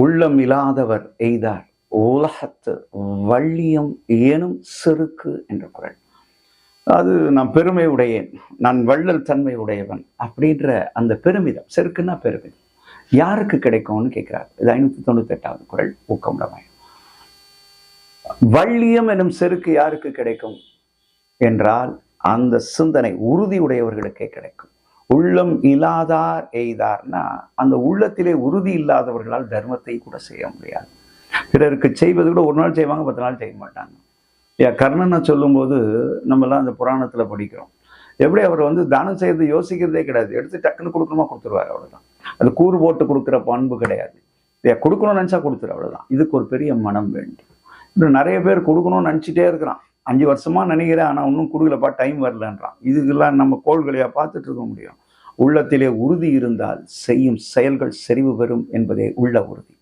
உள்ளம் இல்லாதவர் எய்தார் உலகத்து வள்ளியம் ஏனும் செருக்கு என்ற குரல். அது நான் பெருமை உடையேன் நான் வள்ளல் தன்மை உடையவன் அப்படின்ற அந்த பெருமிதம் செருக்குன்னா பெருமிதம் யாருக்கு கிடைக்கும்னு கேட்கிறார். இது ஐநூத்தி தொண்ணூத்தி எட்டாவது குரல் ஊக்கமுடமாய் வள்ளியம் எனும் செருக்கு யாருக்கு கிடைக்கும்? என்றால் அந்த சிந்தனை உறுதி உடையவர்களுக்கே கிடைக்கும். உள்ளம் இல்லாதார் எய்தார்னா அந்த உள்ளத்திலே உறுதி இல்லாதவர்களால் தர்மத்தை கூட செய்ய முடியாது. பிறருக்கு செய்வது கூட ஒரு நாள் செய்வாங்க பத்து நாள் செய்ய மாட்டாங்க. ஏன் கர்ணனை சொல்லும்போது நம்மலாம் அந்த புராணத்தில் படிக்கிறோம். எப்படி அவர் வந்து தானம் செய்யறது யோசிக்கிறதே கிடையாது. எடுத்து டக்குன்னு கொடுக்கணுமா கொடுத்துருவாரு அவ்வளோதான் அது கூறு போட்டு கொடுக்குற பண்பு கிடையாது. ஏன் கொடுக்கணும்னு நினச்சா கொடுத்துரு அவ்வளோதான் இதுக்கு ஒரு பெரிய மனம் வேண்டும். இன்னும் நிறைய பேர் கொடுக்கணும்னு நினச்சிட்டே இருக்கிறான். அஞ்சு வருஷமாக நினைக்கிறேன் ஆனால் இன்னும் கொடுக்கலப்பா டைம் வரலன்றான். இதுக்கெல்லாம் நம்ம கோள்களையாக பார்த்துட்டு இருக்க முடியும். உள்ளத்திலே உறுதி இருந்தால் செய்யும் செயல்கள் செறிவு பெறும் என்பதே உள்ள உறுதி.